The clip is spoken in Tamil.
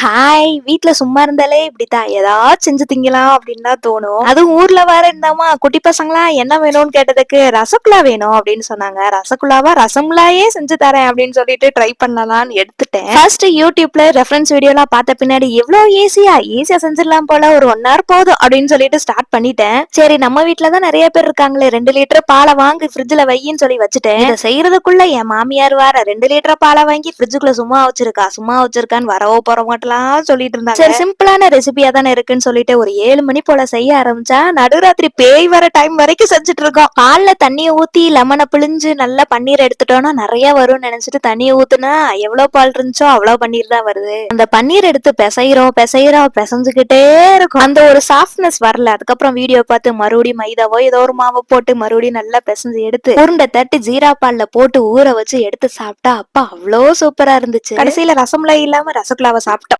ஹாய் வீட்ல சும்மா இருந்தாலே இப்படித்தான். ஏதாவது செஞ்சு திங்கலாம் அப்படின்னு தான் தோணும். அதுவும் ஊர்ல வேற இருந்தாமா? குட்டி பசங்களா? என்ன வேணும்னு கேட்டதுக்கு ரசகுல்லா வேணும் அப்படின்னு சொன்னாங்க. ரசகுல்லாவா? ரசகுல்லாயே செஞ்சு தரேன் அப்படின்னு சொல்லிட்டு ட்ரை பண்ணலாம்னு எடுத்துட்டேன். ஃபர்ஸ்ட் யூடியூப்ல ரெஃபரன்ஸ் வீடியோலாம் பார்த்த பின்னாடி எவ்வளவு ஈஸியா ஈஸியா செஞ்சிடலாம் போல. ஒரு ஒன் ஹவர் போதும் அப்படின்னு சொல்லிட்டு ஸ்டார்ட் பண்ணிட்டேன். சரி நம்ம வீட்டுலதான் தான் நிறைய பேர் இருக்காங்களே. ரெண்டு லிட்டர் பாலை வாங்கி ஃப்ரிட்ஜ்ல வையின்னு சொல்லி வச்சுட்டேன். இதை செய்யறதுக்குள்ள என் மாமியார் வேற ரெண்டு லிட்டர் பாலை வாங்கி ஃப்ரிட்ஜுக்குள்ள சும்மா வச்சிருக்கா. சும்மா வச்சிருக்கான்னு வரவோ போற மாட்டேன் போறவங்கட்டலாம் சொல்லிட்டு இருந்தாங்க. சரி சிம்பிளான ரெசிபியா தானே இருக்குன்னு சொல்லிட்டு ஒரு ஏழு மணி போல செய்ய ஆரம்பிச்சா நடுராத்திரி பேய் வர டைம் வரைக்கும் செஞ்சுட்டு இருக்கோம். பால்ல தண்ணிய ஊத்தி லெமனை பிழிஞ்சு நல்லா பன்னீர் எடுத்துட்டோம்னா நிறைய வரும்னு நினைச்சிட்டு தண்ணிய ஊத்துனா எவ்வளவு பால் இருந்துச்சோ அவ்வளவு பன்னீர் தான் வருது. அந்த பன்னீர் எடுத்து பிசைறோம் பிசைறோம் பிசைஞ்சுக்கிட்டே இருக்கும். அந்த ஒரு சாஃப்ட்னஸ் வரல. அதுக்கப்புறம் வீடியோ பார்த்து மறுபடியும் மைதாவோ ஏதோ ஒரு மாவை போட்டு மறுபடியும் நல்லா பிசைஞ்சு எடுத்து உருண்டை தட்டி ஜீரா பால்ல போட்டு ஊற வச்சு எடுத்து சாப்பிட்டா அப்பா அவ்வளோ சூப்பரா இருந்துச்சு. கடைசியில ரசம்லாம் இல்லாம ரசகுல்லாவை சாப்பிட்டோம்.